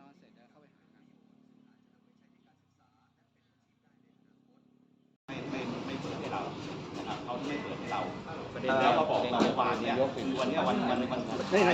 นอนเสร็จแล้วเข้าไปหางานไม่ไม่ไม่เปิดให้เรานะครับเขาไม่เปิดให้เราประเด็นแล้วก็บอกเราเมื่อวานเนี่ยคือวันเนี้ยวันวันวันวันเ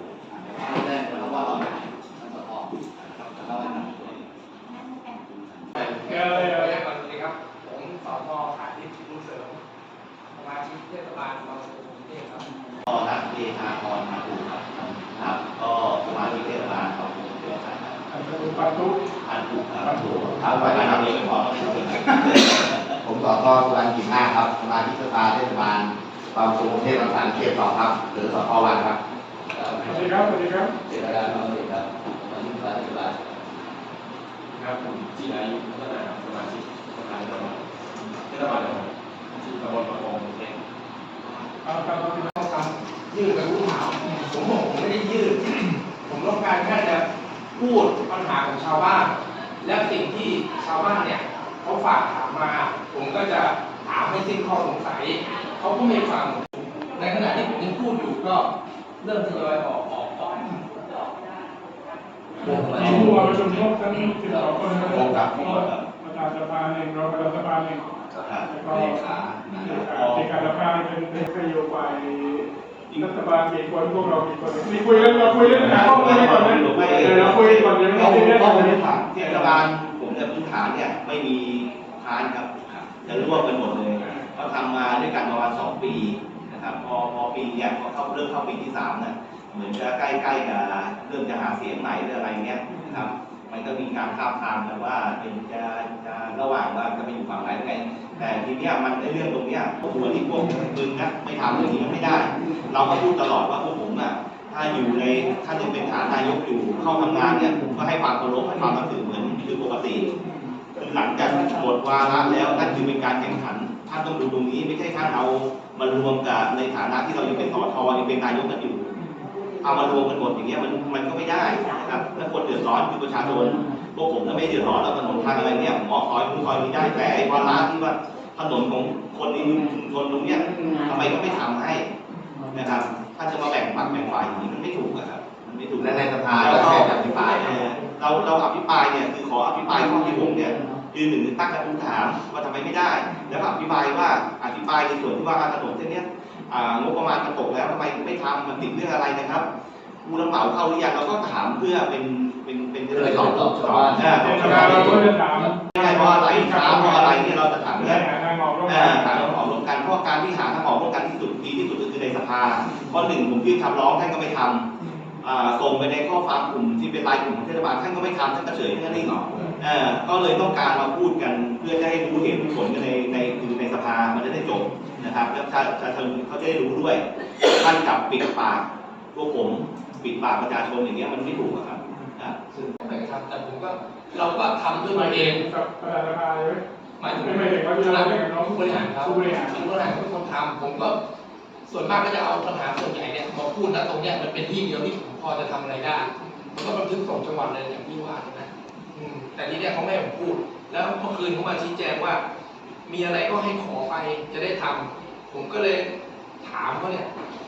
บางสุขเทพบางสันเขตสองครับหรือสพวันครับสวัสดีครับสวัสดีครับเจตนาเราเลยครับสมาชิกสภาเทศบาลครับผมจีอายุพัฒนาสมาชิกสภาเทศบาลเทศบาลชื่อตำบลประมงเองเอาตามที่เราทำยื่นกับผู้ถามผมบอกผมไม่ได้ยื่นผมต้องการแค่จะพูดปัญหาของชาวบ้าน และสิ่งที่ชาวบ้านเนี่ยเขาฝากถามมา ผมก็จะถามให้สิ้นข้อสงสัย เขาก็ไม่ฟัง ในขณะที่ผมยังพูดอยู่ก็เริ่มทยอยออกออกออกผู้ว่าประชุมครบทั้งสิบสองคนนะครับครับประธานสภาหนึ่งรองประธานสภาหนึ่งแล้วก็เลขาที่การสภาเป็นเป็นนโยบายรัฐบาลกี่คนพวกเรากี่คนนี่คุยเรื่องเราคุยเรื่องหาข้อมูลก่อนนะเดี๋ยเราคุยก่อนเลยวเราเราคุยเรื่องก็อะไรไม่ได้ถามเทศบาลผมเนี่ยพื้นฐานเนี่ยไม่มีค้านครับจะร่วมกันหมดเลย เขาทำมาด้วยกันประมาณสองปีนะครับพอพอปีเนี่ยพอเข้าเริ่มเข้าปีที่สามเนี่ยเหมือนจะใกล้ๆกับเริ่มจะหาเสียงใหม่หรืออะไรเงี้ยนะครับ มันก็มีการท้าทามกันว่าเป็นจะจะระหว่างว่าจะไปอยู่ฝั่งไหนยังไง แต่ทีเนี้ยมันในเรื่องตรงเนี้ยพวกหัวที่พวกมึงนะไม่ทำเรื่องนี้มันไม่ได้ เราก็พูดตลอดว่าพวกผมอะถ้าอยู่ในท่านยังเป็นฐานนายกอยู่เข้าทำงานเนี่ยผมก็ให้ความเคารพให้ความนับถือเหมือนคือปกติคือหลังจากหมดวาระแล้วนั่นคือเป็นการแข่งขัน ท่านต้องดูตรงนี้ไม่ใช่ท่านเอามารวมกับในฐานะที่เรายังเป็นสอทอยังเป็นนายกกันอยู่ เอามารวมกันหมดอย่างเงี้ยมันมันก็ไม่ได้นะครับแล้วคนเดือดร้อนคือประชาชนพวกผมถ้าไม่เดือดร้อนเราถนนทางอะไรเนี่ยหมอคอยคุณคอยมีได้แต่ไอ้วาระที่ว่าถนนของคนในชุมชนตรงเนี้ยทำไมก็ไม่ทำให้นะครับ ถ้าจะมาแบ่งฝักแบ่งฝ่ายอย่างนี้มันไม่ถูกอะครับมันไม่ถูกและในสภาก็แค่จะอภิปรายเออเราเราอภิปรายเนี่ยคือขออภิปรายข้อที่หกเนี่ย คือหนึ่งตั้งกระทู้ถามว่าทำไมไม่ได้ แล้วก็อภิปรายว่าอภิปรายในส่วนที่ว่าถนนเส้นเนี้ยอ่างบประมาณมันตกแล้วทำไมถึงไม่ทำมันติดเรื่องอะไรนะครับผู้รับเหมาเข้าหรือยังเราก็ถามเพื่อเป็นเป็นเป็นเพื่อตอบตอบชาวบ้านเออเดี๋ยวชาวเราบ้านก็จะถามไม่ใช่เพราะอะไรช้าเพราะอะไรเนี่ยเราจะถามและเรื่องหาทางออกร่วมเอกัอนหาทางออกร่วมกันเพราะว่าการที่หาทางออกร่วมกันที่สุดดีที่สุดก็คือในสภาเพราะหนึ่งผมยื่นคำร้องท่านก็ไม่ทำอ่าส่งไปในข้อความกลุ่มที่เป็นรายกลุ่มของเทศบาลท่านก็ไม่ทำท่านก็เฉยท่านก็นิ่งหรอ กเออก็เลยต้องการมาพูดกันเพื่อจะให้รู้เหตุผลกันในในคือในสภามันจะได้จบนะครับ แล้วประชาประชาชนเขาจะได้รู้ด้วยท่านกลับปิดปากพวกผมปิดปากประชาชนอย่างเงี้ยมันไม่ถูกอะครับอ่าซึ่งผมไม่ทำแต่ผมก็เราก็ทำด้วยหตัมายวเอถึงงกับประธานสภาใช่ไหมหมายถึงไม่ไม่ถึงว่าที่เราเรียกน้องผู้บริหารครับผู้บริหารผู้บริหารทุกคนทำผมก็ส่วนมากก็จะเอาปัญหาส่วนใหญ่เนี่ยมาพูดนะตรงเนี้ยมันเป็นที่เดียวที่ผมพอจะทำอะไรได้ผมก็บันทึกส่งจังหวัดเลยอย่างที่ว่านะอืม แต่ทีเนี้ยเขาไม่ให้ผมพูด แล้วเมื่อคืนเขามาชี้แจงว่า มีอะไรก็ให้ขอไปจะได้ทำผมก็เลยถามเขาเนี่ย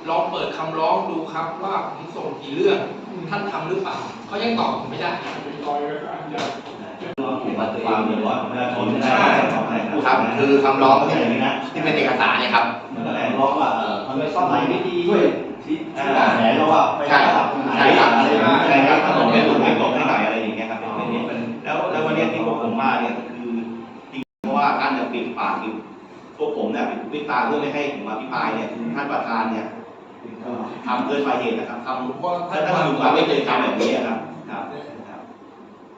ลองเปิดคำร้องดูครับว่าผมส่งกี่เรื่องท่านทำหรือเปล่าเขายังตอบผมไม่ได้มีรอยก็อันใหญ่ความเดือดร้อนของประชาชนนะครับคือคำร้องที่ที่เป็นเอกสารเนี่ยครับมันก็แหละร้องว่าเออมันไม่ซ่อมไหนไม่ดีด้วยที่ที่แหนเราว่าใช่ครับใช่ครับใช่ครับถนนไม่ถูกไม่ตกไม่ไหน ผมมาเนี่ยก็คือจริงเพราะว่าท่านจะปิดปากอยู่พวกผมเนี่ยปิดปิดตาเพื่อไม่ให้ผมอภิปรายเนี่ยคือท่านประธานเนี่ยทำเกินไปเหตุนะครับทำว่าถ้าท่านท่านทำอยู่มาไม่เคยทำแบบนี้ครับครับ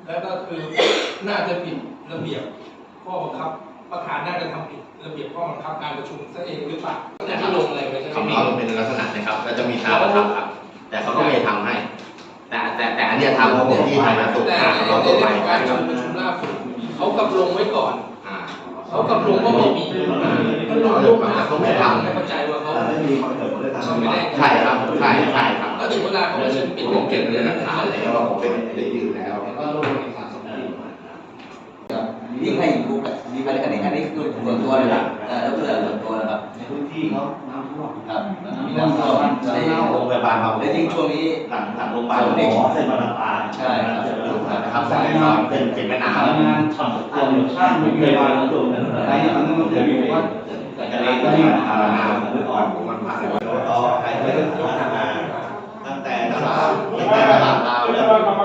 แล้วก็คือน่าจะผิดระเบียบข้อบังคับประธานน่าจะทำผิดระเบียบข้อบังคับการประชุมซะเองหรือเปล่าแต่ที่ลงอะไรไว้ใช่ของไหมเขาเป็นลักษณะนะครับแล้วจะมีทางประทับครับ แต่เขาก็ไม่ได้ทำให้ แต่แต่แต่อันเนี้ยทำของที่ทางสุขแต่ภาพในเขาในตัวไปในการประชุมประชุมล่าสุดเขากำลงไว้ก่อน อ่า เขากำลงว่าไม่มีมันหลอกลวงนะเขาไม่ทำไม่เข้าใจว่าเขา ไม่มีความเกิดผลเลยเขาไม่ได้ ใช่ครับใช่ใช่ครับแล้วถึงเวลาเขาไม่ใช่ปิดผมเก็บเลเงิยนหนะลักฐานแล้วว่าผมเป็นได้ยืนแล้วยิ่งให้อีกปุ๊บเนี่ยมีประเด็นอันนี้อันนี้คือส่วนตัวเลยนะ พื้นที่เขาน้ำท่วมครับมีน้ำท่วมในโรงพยาบาลบางและยิ่งช่วงนี้หลังหลังโรงพยาบาลหมอเส้นบางปลาใช่ครับนะครับสายน้ำเป็นเป็นแม่น้ำงานทำตัวช่างมีเวลาตัวอะไรที่มันต้องเกิดมีว่าจะเรียนก็ที่ผ่านมาเมื่อก่อนมันผ่านต่อใครไม่ได้ทำงานตั้งแต่ตลาดเทตั้งศแต่บาตลลาดลาวเทศแล้วบา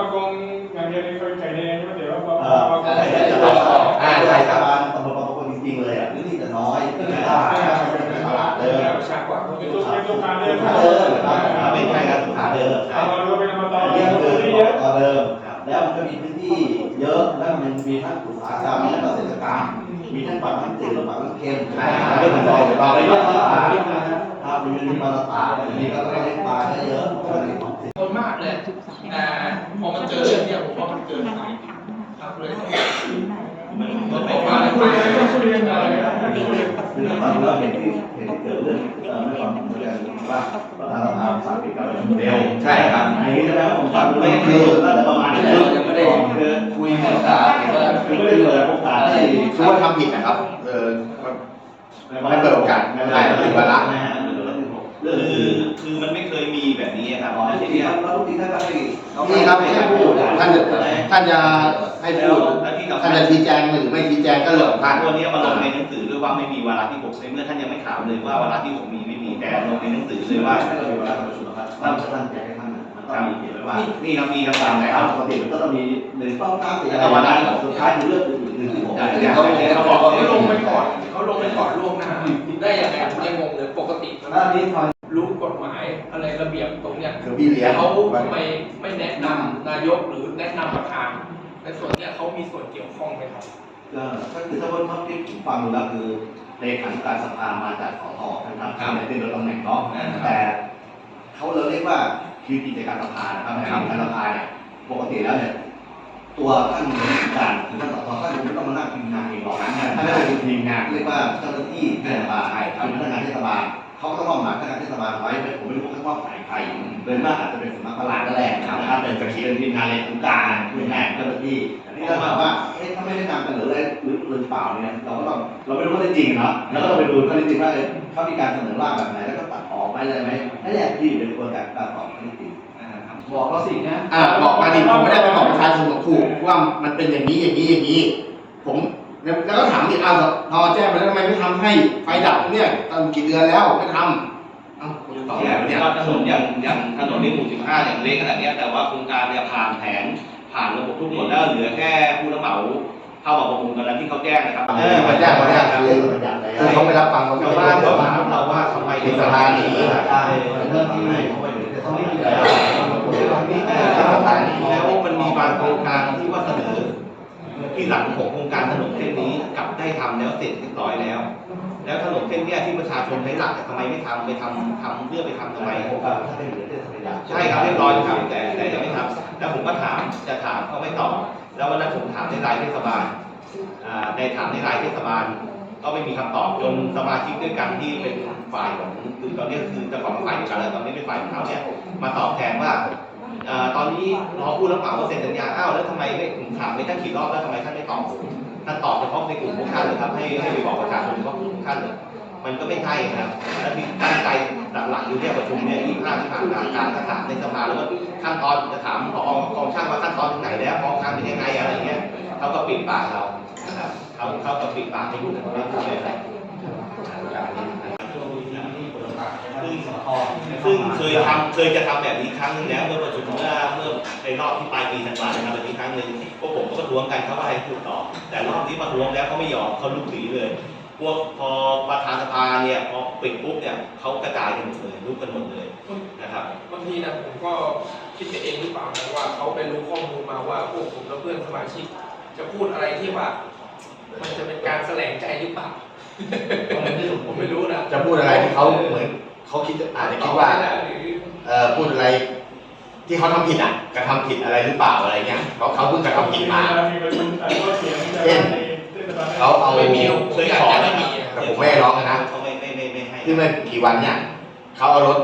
เป็นตัวการเดินเดิมไม่ใช่ครับสุขาเดิมเอามาดูเป็นมาตอนเรีเรียยนนคือที่เยอะต่อเดิม แล้วมันก็มีพื้นที่เยอะ แล้วมันมีทั้งอุตสาหกรรมมีทั้งเกษตรกรรม มีทั้งฝั่งทั้งจืดและฝั่งทั้งเค็มใช่ครับไม่ต้องบอกต่อไปเยอะมากครับมีมีปลาตามีก็ต้องเลี้ยงปลาได้เยอะก็เลยของคนมากเลยแต่พอมันเจอเรื่องเนี้ยผมว่ามันเกินไปครับเลย มันก็ไปไม่ฟัว่ารคุยกันก็คุยกันอะไรคือถ้าฟังว่าเห็นที่เห็นเกิดเรื่องไม่ฟังเหมือนกันว่าประธานสภาสามีก้าเร็วใช่ครับอันนี้แล้วผมฟังไม่คือน่าจะประมาณนี้คือคุยภาษาคือไม่ได้เปิดโอกาสให้คือว่าทำผิดนะครับเออไม่เปิดโอกาสไม่ได้ถึงเวลาคือคือมันไม่เคยมีแบบนี้ครับอ๋อแล้วทีที่เนี้ยแล้วทุกทีท่านก็ให้นี่ครับให้พูดท่านจะท่านจะให้พูด กับท่านจะชี้แจงหรือไม่ชี้แจงก็เรื่องของท่านตัวนี้มาลงในหนังสือด้วยว่าไม่มีวาระที่หกในเมื่อท่านยังไม่ถามเลยว่าวาระที่หกมีไม่มีแต่ลงในหนังสือเลยว่าให้เรามีเวลาประชุมนะครับถ้าจะตั้งใจให้ท่านมันต้องมีเขียนไว้ว่านี่ครับมีคำสั่งแต่นะคครัรับบปกติมันก็ต้องมีหนึ่งต้องตั้งแต่ละวันนั้นสุดท้ายคือเรื่องอื่นๆที่ผมเขาเขาบอกเขาลงไปก่อนเขาลงไปก่อนล่วงหน้าได้ยังไงผมยังงงเลยปกติมันหน้านี้พอรู้กฎหมายอะไรระเบียบตรงเนี้ยคือพี่เลี้ยงเขาทำไมไม่แนะนำนายกหรือแนะนำประธาน ในส่วนเนี้ยเขามีส่วนเกี่ยวข้องไหมครับ ก็ก็คือถ้าว่าที่ผมฟังดูแล้วคือเลขาธิการสภามาจากสทนะครับที่เป็นตำแหน่งเนาะแต่เขาเราเรียกว่าคือกิจการสภานะครับกิจการสภาเนี่ยปกติแล้วเนี่ยตัวท่านเลขาธิการหรือท่านสทท่านไม่ต้องมานั่งพิมพ์งานเองหรอกนะท่านก็เป็นทีมงานเรียกว่าเจ้าหน้าที่เทศบาลเป็นพนักงานเทศบาลเขาก็ต้องมอบหมายพนักงานเทศบาลไว้ผมไม่รู้เขามอบหมายใครโดยมากอาจจะเป็นสำนักประหลาดก็แหละนะครับเป็นกระชีเป็นทีมงานเลขาธิการเป็น งานเจ้าหน้าที่นี่ถ้าบอกว่าเอ๊ะถ้าไม่ได้นำเสนออะไรหรือหรือเปล่าเนี่ยเราก็ต้องเราไม่รู้ว่าได้จริงเนาะแล้วก็ต้องไปดูข้อเท็จจริงว่าเอ๊ะเขามีการเสนอร่างแบบไหนแล้วก็ตัดออกไปเลยไหมนั่นแหละที่เป็นกระบวนการตัดออกข้อเท็จจริงนะครับบอกเราสินะอ่าบอกมาดิผมไม่ได้ไปบอกประชาชนถูกว่ามันเป็นอย่างนี้อย่างนี้อย่างนี้ ผมแล้วแล้วก็ถามดิอ้าวพอแจ้งไปแล้วทำไมไม่ทำให้ไฟดับเนี่ยตั้งกี่เดือนแล้วไม่ทำเอ้าคุณจะตอบเนี่อะไรวะเนี่ยยถนนอย่างอย่างถนนในหมู่15อย่างเล็กขนาดเนี้ยแต่ว่าโครงการเนี่ยผ่านแผน ผ่านระบบทุกหมดแล้วเหลือแค่ผู้รับเหมาเข้ามาประมูลตอนนั้นที่เขาแจ้งนะครับเออมาแจ้งมาแจ้งคือคือเขาไม่รับฟังเขาชาวไม่บ้านได้เขาบอกถามเราว่าทำไมถึงสถานีได้เรื่องที่ให้เขาไปถึงจะต้องมีแล้วแล้วมันมีบางโครงการที่ว่าเสนอที่หลังของโครงการถนนเส้นนี้กลับได้ทำแล้วเสร็จเรียบร้อยแล้ว แล้วถนนเส้นเนี้ยที่ประชาชนใช้หลักแต่ทำไมไม่ทำไปทำทำเพื่อไปทำทำไมโครงการถ้าเป็นเหลือเทศบาลใช่ครับเรียบร้อยครับแต่แต่ยังไม่ทำแล้วผมก็ถามจะถามเขาไม่ตอบแล้ววันนั้นผมถามในรายเทศบาลอ่าในถามในรายเทศบาล ก็ไม่มีคำตอบจนสมาชิกด้วยกันที่เป็นฝ่ายของคือตอนนี้คือเจ้าของฝ่ายเดียวกันแล้วตอนนี้เป็นฝ่ายของเขาเนี่ยมาตอบแทนว่าอ่าตอนนี้รอผู้รับเหมาเซ็นสัญญาอ้าวแล้วทำไมไม่ผมถามไม่ท่านกี่รอบแล้วทำไมท่านไม่ตอบผมท่านตอบเฉพาะในกลุ่มพวกท่า นเลยครับให้ให้ไปบอกประชาชนเฉพาะกลุ่มพวกท่านมันก็ไม่ใช่ครับ แล้วที่ตั้งใจหลักๆอยู่เนี่ยประชุมเนี่ยยี่ห้าที่ผ่านมาการถามในสภาแล้วก็ขั้นตอนจะถามพอกองช่างว่าขั้นตอนถึงไหนแล้วกองช่างเป็นยังไงอะไรเงี้ยเขาก็ปิดปากเรานะครับเขาเขาก็ปิดปากไม่พูดไม่พูดเลยซึ่งเคยทำเคยจะทำแบบนี้ครั้งหนึงแล้วเมื่อประชุมเมื่อเมื่อในรอบที่ปลายปีธันวาคมทำแบบนี้ครั้งหนึ่งพวกผม ก็ประท้วงกันเขาว่าให้พูดต่อ แต่รอบนี้ประท้วงแล้วเขาไม่ยอมเขาลุกหนีเลย พวกพอประธานสภาเนี่ยพอปิดปุ๊บเนี่ยเขากระจายกันหมดเลยลุกกันหมดเลยนะครับบางทีนะผมก็คิดไปเองหรือเปล่านะว่าเขาไปรู้ข้อมูลมาว่าพวกผมและเพื่อนสมาชิก จะพูดอะไรที่ว่า มันจะเป็นการแสลงใจหรือเปล่าผมไม่รู้นะจะพูดอะไรที่เขาเหมือนเขาคิดอาจจะคิดว่าเอ่อพูดอะไร ที่เขาทำผิดอะกระทำผิดอะไรหรือเปล่าอะไรเงี้ยเขาเขาเพิ่งกระทำผิดมามีประชุมแต่ก็เสียงจะเช่นในเทศบาลเขาเอาไม่มีผมอยากจะไม่มีอะแต่ผมไม่ได้ร้องนะ เขาไม่ไม่ไม่ไม่ให้ที่เมื่อกี่วันเนี่ยเขาเอารถ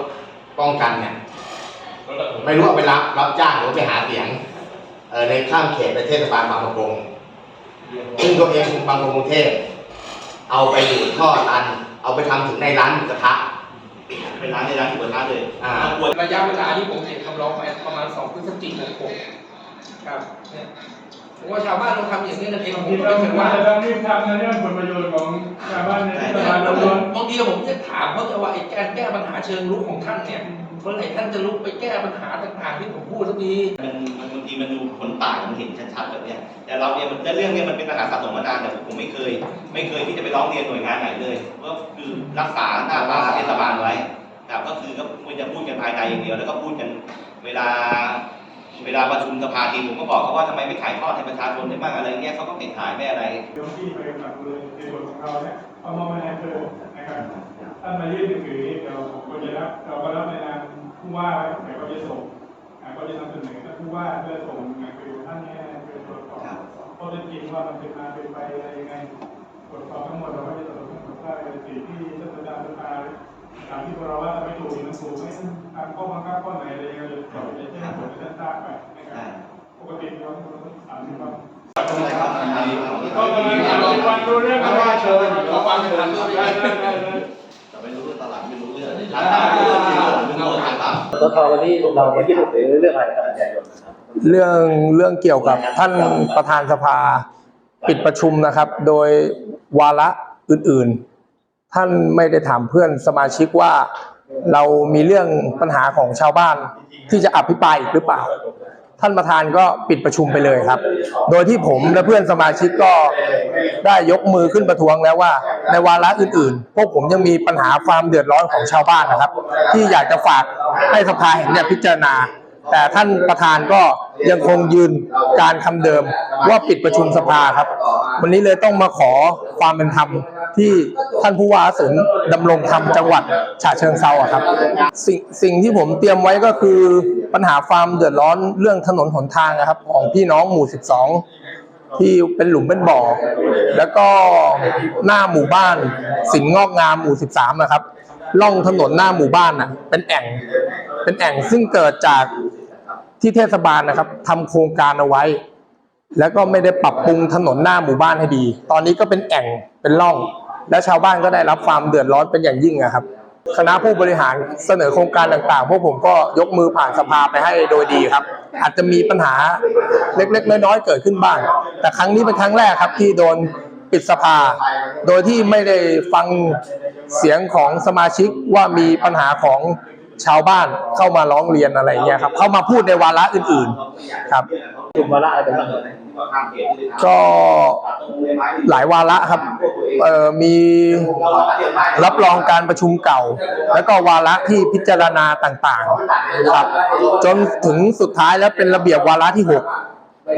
ป้องกันเนี่ย ไม่รู้ว่าไปรับรับจ้างหรือไปหาเสียงเอ่อในข้ามเขตไปเทศบาลบางประกงซึ่งตัวเองบางประกงกรุงเทพเอาไปอยู่ท่อตัน เอาไปทำถึงในร้านหมูกระทะ รระยะเวลาที่ผมเห็นคำร้องไปประมาณสองพฤศจิกายนครับเนี่ยผมว่าชาวบ้านเราทำอย่างนี้กันเองผมที่ก็เราไม่ถึถึงงว่าว่าจะต้องรีบทำนะเรื่องผลประโยชน์ของชาวบ้านในเทศบาลเราล้วนบางทีผมจะถามเขาจะว่าไอ้การแก้ปัญหาเชิงรุกของท่านเนี่ยเมื่อไหร่ท่านจะลุกไปแก้ปัญหาต่างๆที่ผมพูดสักทีมันมันบางทีมันดูผลต่างมันเห็นชัดๆแบบเนี้ยแต่เราเนี่ยมันเรื่องเนี้ยมันเป็นปัญหาสะสมมานานแต่ผมไม่เคย ไม่เคยที่จะไปร้องเรียนหน่วยงานไหนเลยก็คือรักษาหน้าตาเทศบาลไว้ ครับก็คือก็ควรจะพูดกันภายในอย่างเดียว แล้วก็พูดกันเวลาเวลาประชุมสภาทีผมก็บอกเขาว่าทำไมไม่ถ่ายทอดให้ประชาชนได้บ้างอะไรเงี้ยเขาก็ไม่ถ่ายไม่อะไรเดี๋ยวที่ไปกับเลยในบทของเราเนี่ยเอามาในอำเภอนะครับท่านมายื่นหนังสือเดี๋ยวผมก็จะรับเราก็รับในนามผู้ว่าไว้เดี๋ยวก็จะส่งอ่าก็จะนำเสนอท่านผู้ว่าเพื่อส่งหนังสือท่านนี้ให้เป็นตรวจสอบข้อเท็จจริงว่ามันเป็นมาเป็นไปอะไรยังไงตรวจสอบทั้งหมดเราก็จะตรวจสอบทั้งหมดได้สิ่งที่ท่านประธานสภา ถามที่เราว่าไม่ถูกมันถูกไหมตามข้อบังคับข้อไหนอะไรยังไงเราจะแจ้งผลให้ท่านทราบไปนะครับปกติเราถามว่าก็กำลังจะวันรู้เรื่องอะไรเชิญขอความเป็นธรรมด้วยได้ได้ได้ได้แต่ไม่รู้เรื่องตลาดไม่รู้เรื่องร้านตาไม่รู้เรื่องไม่รู้เรื่องตามสทวันนี้เรามายื่นหนังสือเรื่องอะไรครับอาจารย์ยนต์ครับเรื่องเรื่องเกี่ยวกับท่านประธานสภา ปิดประชุมนะครับ โดยวาระอื่น ๆ ท่านไม่ได้ถามเพื่อนสมาชิกว่าเรามีเรื่องปัญหาของชาวบ้านที่จะอภิปรายอีกหรือเปล่า ท่านประธานก็ปิดประชุมไปเลยครับ โดยที่ผมและเพื่อนสมาชิกก็ได้ยกมือขึ้นประท้วงแล้วว่า ในวาระอื่นๆ พวกผมยังมีปัญหาความเดือดร้อนของชาวบ้านนะครับ ที่อยากจะฝากให้สภาแห่งเนี้พิจารณา แต่ท่านประธานก็ยังคงยืนการคำเดิมว่าปิดประชุมสภาครับ วันนี้เลยต้องมาขอความเป็นธรรม ที่ท่านผู้ว่าสุนดำรงธรรมจังหวัดฉะเชิงเซาอะครับสิ่งสิ่งที่ผมเตรียมไว้ก็คือปัญหาความเดือดร้อนเรื่องถนนหนทางนะครับ ของพี่น้องหมู่ 12 ที่เป็นหลุมเป็นบ่อ แล้วก็หน้าหมู่บ้านสินงอกงามหมู่ 13 นะครับล่องถนนหน้าหมู่บ้านน่ะ เป็นแอ่ง เป็นแอ่งซึ่งเกิดจากที่เทศบาลนะครับทำโครงการเอาไว้ แล้วก็ไม่ได้ปรับปรุงถนนหน้าหมู่บ้านให้ดี ตอนนี้ก็เป็นแอ่งเป็นร่อง และชาวบ้านก็ได้รับความเดือดร้อนเป็นอย่างยิ่งอะครับ คณะผู้บริหารเสนอโครงการต่างๆ พวกผมก็ยกมือผ่านสภาไปให้โดยดีครับ อาจจะมีปัญหาเล็กๆน้อยๆเกิดขึ้นบ้าง แต่ครั้งนี้เป็นครั้งแรกครับที่โดนปิดสภา โดยที่ไม่ได้ฟังเสียงของสมาชิกว่ามีปัญหาของ ชาวบ้านเข้ามาร้องเรียนอะไรเงี้ยครับ เข้ามาพูดในวาระอื่นๆครับกลุ่มวาระอะไรกันบ้างก็หลายวาระครับเอ่อมีรับรองการประชุมเก่า แล้วก็วาระที่พิจารณาต่างๆครับ จนถึงสุดท้ายแล้วเป็นระเบียบวาระที่หก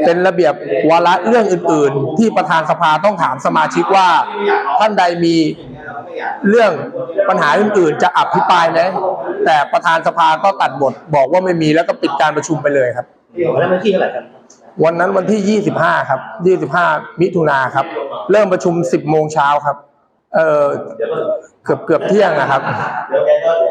เป็นระเบียบวาระเรื่องอื่น ๆ ที่ประธานสภาต้องถามสมาชิกว่าท่านใดมี เรื่องปัญหาอื่นๆจะอภิปรายไหมแต่ประธานสภาก็ตัดบท บอกว่าไม่มีแล้วก็ปิดการประชุมไปเลยครับวันนั้นวันที่เท่าไหร่ครับวันนั้นวันที่ 25 ครับ 25 มิถุนาครับ เริ่มประชุม 10 โมงเช้าครับ เออเกือบเกือบเที่ยงนะครับ